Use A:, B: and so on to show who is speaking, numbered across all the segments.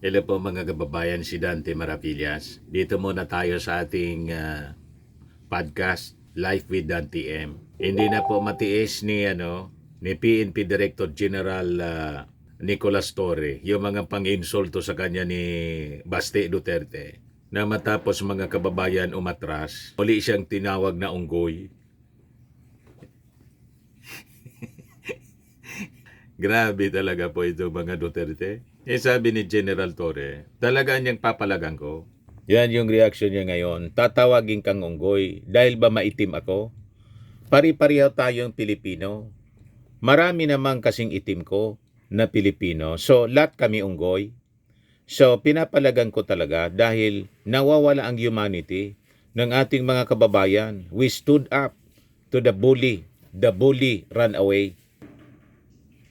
A: Hello po mga kababayan, si Dante Maravillas. Dito muna tayo sa ating ah, podcast, Life with Dante M. Hindi na po matiis ni ano ni PNP Director General ah, Nicolas Torre yung mga pang-insulto sa kanya ni Baste Duterte na matapos mga kababayan umatras, muli siyang tinawag na unggoy. Grabe talaga po ito mga Duterte. Eh sabi ni General Torre, talaga niyang papalagan ko. Yan yung reaction niya ngayon. Tatawagin kang unggoy dahil ba maitim ako? Pari-pareho tayong Pilipino. Marami namang kasing itim ko na Pilipino. So, lahat kami unggoy. So, pinapalagan ko talaga dahil nawawala ang humanity ng ating mga kababayan. We stood up to the bully. The bully ran away.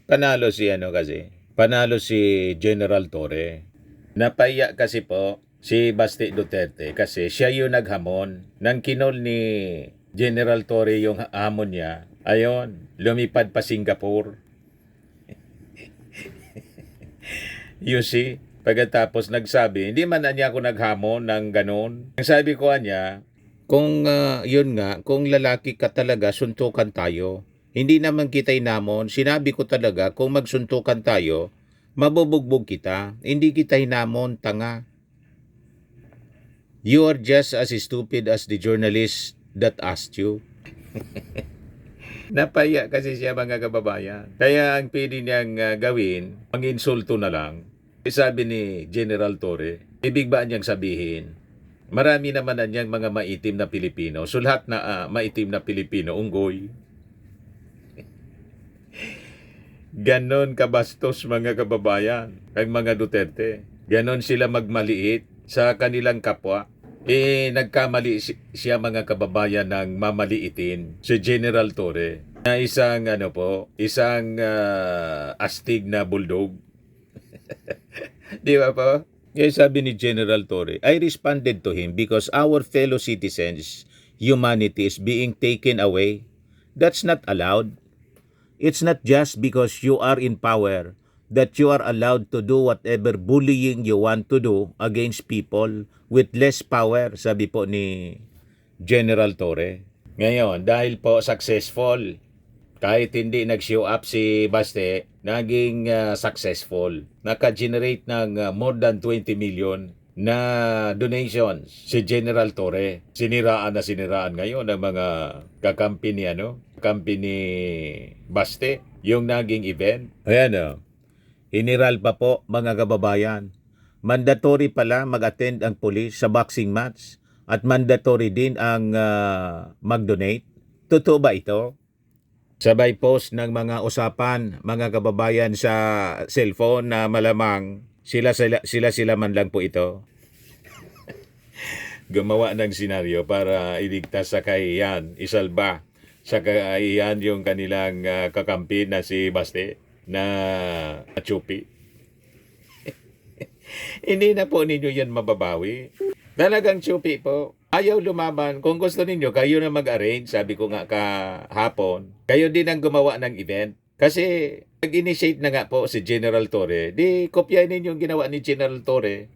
A: Panalo si ano kasi, panalo si General Torre. Napaiyak kasi po si Basti Duterte kasi siya yung naghamon. Nang kinol ni General Torre yung ha- hamon niya, ayon, lumipad pa Singapore. you see, pagkatapos nagsabi, hindi man na niya ako naghamon ng ganun. Ang sabi ko niya, kung ah, yun nga, kung lalaki ka talaga, suntukan tayo. Hindi naman kita inamon. Sinabi ko talaga, kung magsuntukan tayo, mabubugbog kita. Hindi kita hinamon, tanga. You are just as stupid as the journalist that asked you. Napaya kasi siya mga kababayan. Kaya ang pwede niyang ah, gawin, ang insulto na lang. Eh, Sabi ni General Torre, ibig ba niyang sabihin, marami naman na niyang mga maitim na Pilipino. So lahat na ah, maitim na Pilipino, unggoy. Ganon kabastos mga kababayan, ang mga Duterte. Ganon sila magmaliit sa kanilang kapwa. Eh, nagkamali si- siya mga kababayan ng mamaliitin si General Torre na isang ano po, isang ah, astig na bulldog. Di ba po? Kaya sabi ni General Torre, I responded to him because our fellow citizens, humanity is being taken away. That's not allowed. It's not just because you are in power that you are allowed to do whatever bullying you want to do against people with less power, sabi po ni General Torre. Ngayon, dahil po successful, kahit hindi nag-show up si Baste, naging ah, successful. Naka-generate ng ah, more than 20 million na donations si General Torre. Siniraan na siniraan ngayon ng mga kakampi ni ano, kakampi ni Baste, yung naging event. Ayan o. Hiniral pa po mga kababayan. Mandatory pala mag-attend ang pulis sa boxing match at mandatory din ang ah, mag-donate. Totoo ba ito? Sabay post ng mga usapan, mga kababayan sa cellphone na malamang sila sila sila, sila man lang po ito. Gumawa ng senaryo para iligtas sa kahiyan, isalba sa kahiyan yung kanilang ah, kakampi na si Baste na Chupi. Hindi na po ninyo yan mababawi. Talagang Chupi po. Ayaw lumaban. Kung gusto ninyo, kayo na mag-arrange. Sabi ko nga kahapon. Kayo din ang gumawa ng event. Kasi nag-initiate na nga po si General Torre. Di kopyahin ninyo yung ginawa ni General Torre.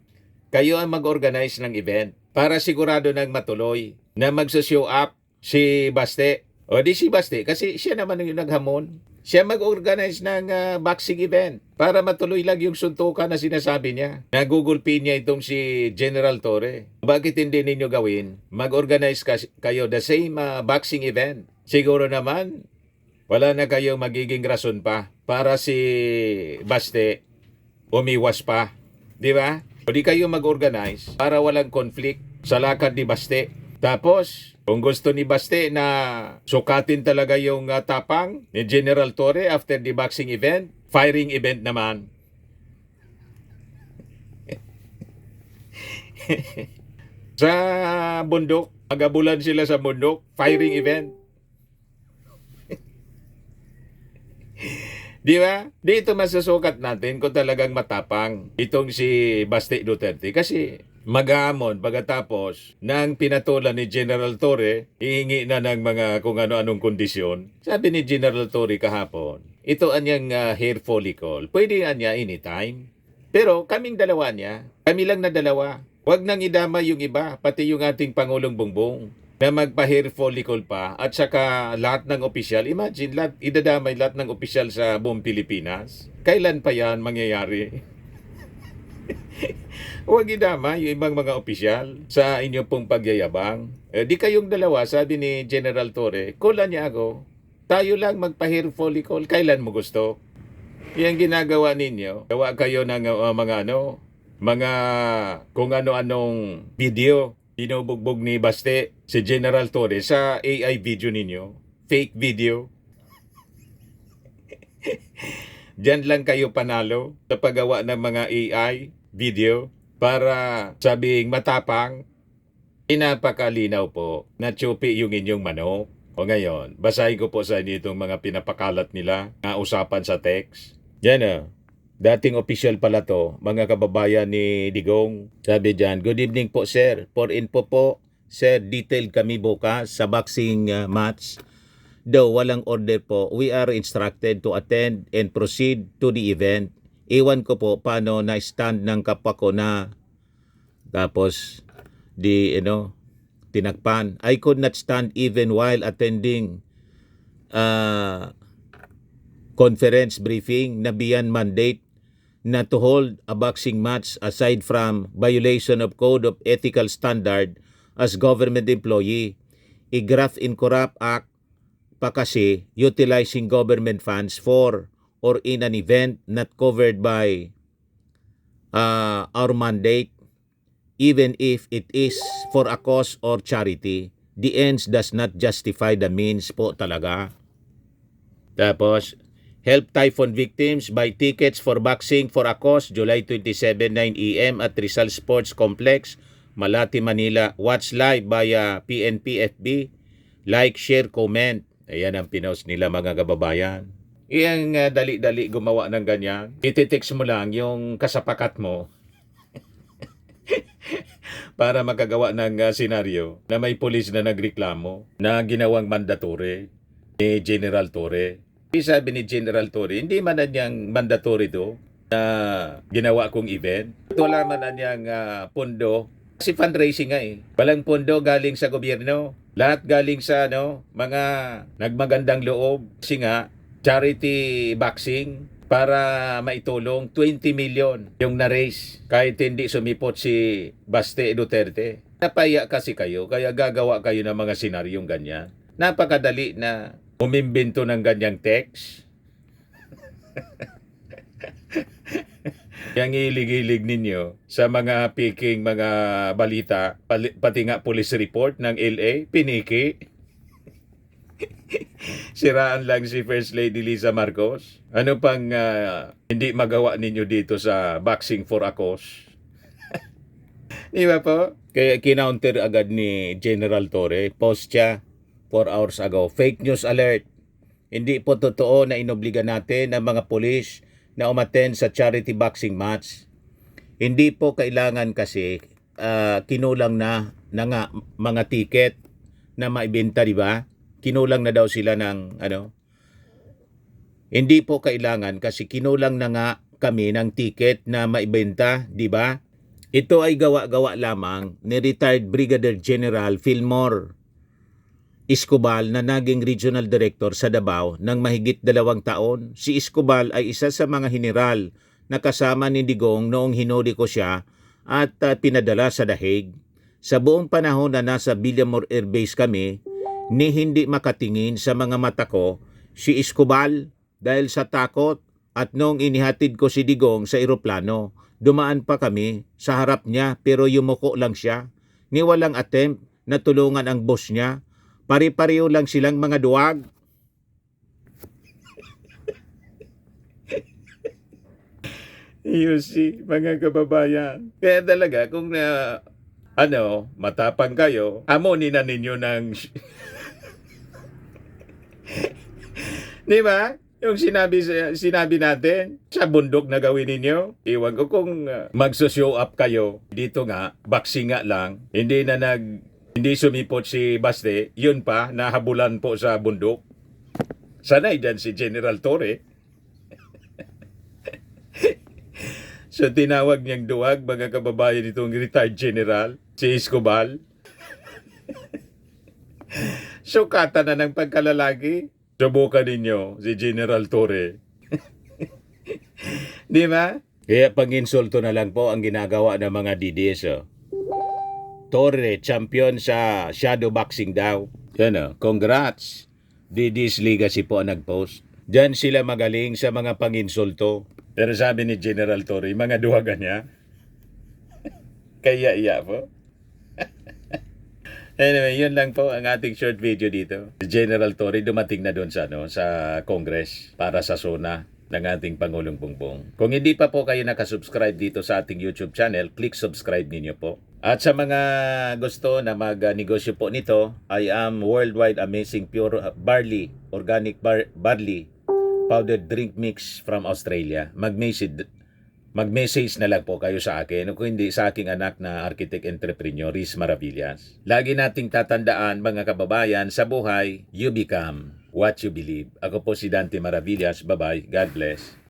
A: Kayo ang mag-organize ng event para sigurado nang matuloy na magsushow up si Baste. O di si Baste kasi siya naman yung naghamon. Siya mag-organize ng ah, boxing event para matuloy lang yung suntukan na sinasabi niya. Nagugulpi niya itong si General Torre. Bakit hindi ninyo gawin? Mag-organize kayo the same ah, boxing event. Siguro naman, wala na kayong magiging rason pa para si Baste umiwas pa. Di ba? Di kayo mag-organize para walang conflict sa lakad ni Baste. Tapos, kung gusto ni Baste na sukatin talaga yung ah, tapang ni General Torre after the boxing event, firing event naman. sa bundok, magabulan sila sa bundok, firing event. Di ba? Dito masusukat natin kung talagang matapang itong si Basti Duterte. Kasi magamon pagkatapos ng pinatulan ni General Torre, hihingi na ng mga kung ano-anong kondisyon. Sabi ni General Torre kahapon, ito anyang ah, hair follicle. Pwede anya anytime. Pero kaming dalawa niya, kami lang na dalawa. Huwag nang idama yung iba, pati yung ating Pangulong Bongbong na magpa-hair follicle pa at saka lahat ng opisyal. Imagine, lahat, idadamay lahat ng opisyal sa buong Pilipinas. Kailan pa yan mangyayari? Huwag idama yung ibang mga opisyal sa inyo pong pagyayabang. Eh, di kayong dalawa, sabi ni General Torre, kulan niya ako. Tayo lang magpa-hair follicle. Kailan mo gusto? Yan ginagawa ninyo. Gawa kayo ng uh, mga ano, mga kung ano-anong video. Binubugbog ni Baste si General Torre sa AI video ninyo. Fake video. Diyan lang kayo panalo sa paggawa ng mga AI video para sabing matapang. Inapakalinaw po na tsupi yung inyong manok. O ngayon, basahin ko po sa inyo itong mga pinapakalat nila na usapan sa text. Yan o. Dating official pala to, mga kababayan ni Digong. Sabi dyan, Good evening po sir. For info po, sir, detailed kami bukas sa boxing uh, match. Though walang order po, we are instructed to attend and proceed to the event. Iwan ko po paano na-stand ng kapwa ko na tapos di you know, tinakpan. I could not stand even while attending uh, conference briefing na beyond mandate na to hold a boxing match aside from violation of code of ethical standard as government employee, a graft in corrupt act pa kasi utilizing government funds for or in an event not covered by uh, our mandate even if it is for a cause or charity. The ends does not justify the means po talaga. Tapos help typhoon victims buy tickets for boxing for a cause July 27 9 AM at Rizal Sports Complex Malati Manila watch live via PNP FB like share comment ayan ang pinost nila mga kababayan Iyang uh, dali-dali gumawa ng ganyan. Ititext mo lang yung kasapakat mo para makagawa ng uh, senaryo na may pulis na nagreklamo na ginawang mandatory ni General Torre. Sabi ni General Torre, hindi man na niyang mandatory to na ginawa kong event. Wala man na niyang uh, pondo. Kasi fundraising nga eh. Walang pondo galing sa gobyerno. Lahat galing sa ano, mga nagmagandang loob. Kasi nga, charity boxing para maitulong 20 million yung na-raise kahit hindi sumipot si Baste Duterte. Napaya kasi kayo kaya gagawa kayo ng mga senaryong ganyan. Napakadali na umimbento ng ganyang text. Yang ilig-ilig ninyo sa mga piking mga balita, pati nga police report ng LA, piniki. Siraan lang si First Lady Lisa Marcos. Ano pang ah, hindi magawa ninyo dito sa Boxing for a Cause? Di ba po? Kaya kinounter agad ni General Torre. Post siya 4 hours ago. Fake news alert. Hindi po totoo na inobliga natin ang mga pulis na umaten sa charity boxing match. Hindi po kailangan kasi ah, kinulang na, nga mga ticket na maibenta, di ba? kinulang na daw sila ng ano. Hindi po kailangan kasi kinulang na nga kami ng ticket na maibenta, di ba? Ito ay gawa-gawa lamang ni retired Brigadier General Fillmore Escobal na naging regional director sa Davao ng mahigit dalawang taon. Si Escobal ay isa sa mga general na kasama ni Digong noong hinuli ko siya at uh, pinadala sa Dahig. Sa buong panahon na nasa Villamor Air Base kami, ni hindi makatingin sa mga mata ko si Escobal dahil sa takot at nung inihatid ko si Digong sa eroplano, dumaan pa kami sa harap niya pero yumuko lang siya. Ni walang attempt na tulungan ang boss niya. Pari-pareho lang silang mga duwag. You see, mga kababayan. Kaya talaga, kung na, ano, matapang kayo, amonin na ninyo ng Di ba? Yung sinabi sinabi natin sa bundok na gawin ninyo. Iwan ko kung uh, magso-show up kayo. Dito nga, boxing lang. Hindi na nag hindi sumipot si Baste. Yun pa, nahabulan po sa bundok. Sanay dyan si General Torre. So tinawag niyang duwag mga kababayan itong retired general, si Escobar. Sukatan na ng pagkalalaki. Subukan ninyo si General Torre. Di ba? Kaya pang-insulto na lang po ang ginagawa ng mga DDS. Oh. Torre, champion sa shadow boxing daw. Yan oh, congrats. DDS Legacy po ang nag-post. Diyan sila magaling sa mga pang-insulto. Pero sabi ni General Torre, mga duwagan niya. Kaya iya po. Anyway, yun lang po ang ating short video dito. General Torre dumating na doon sa, ano, sa Congress para sa SONA ng ating Pangulong Bongbong. Kung hindi pa po kayo nakasubscribe dito sa ating YouTube channel, click subscribe ninyo po. At sa mga gusto na mag-negosyo po nito, I am Worldwide Amazing Pure Barley, Organic bar- Barley Powdered Drink Mix from Australia. Mag-message mag-message na lang po kayo sa akin o hindi sa aking anak na architect entrepreneur Riz Maravillas. Lagi nating tatandaan mga kababayan sa buhay, you become what you believe. Ako po si Dante Maravillas. Bye-bye. God bless.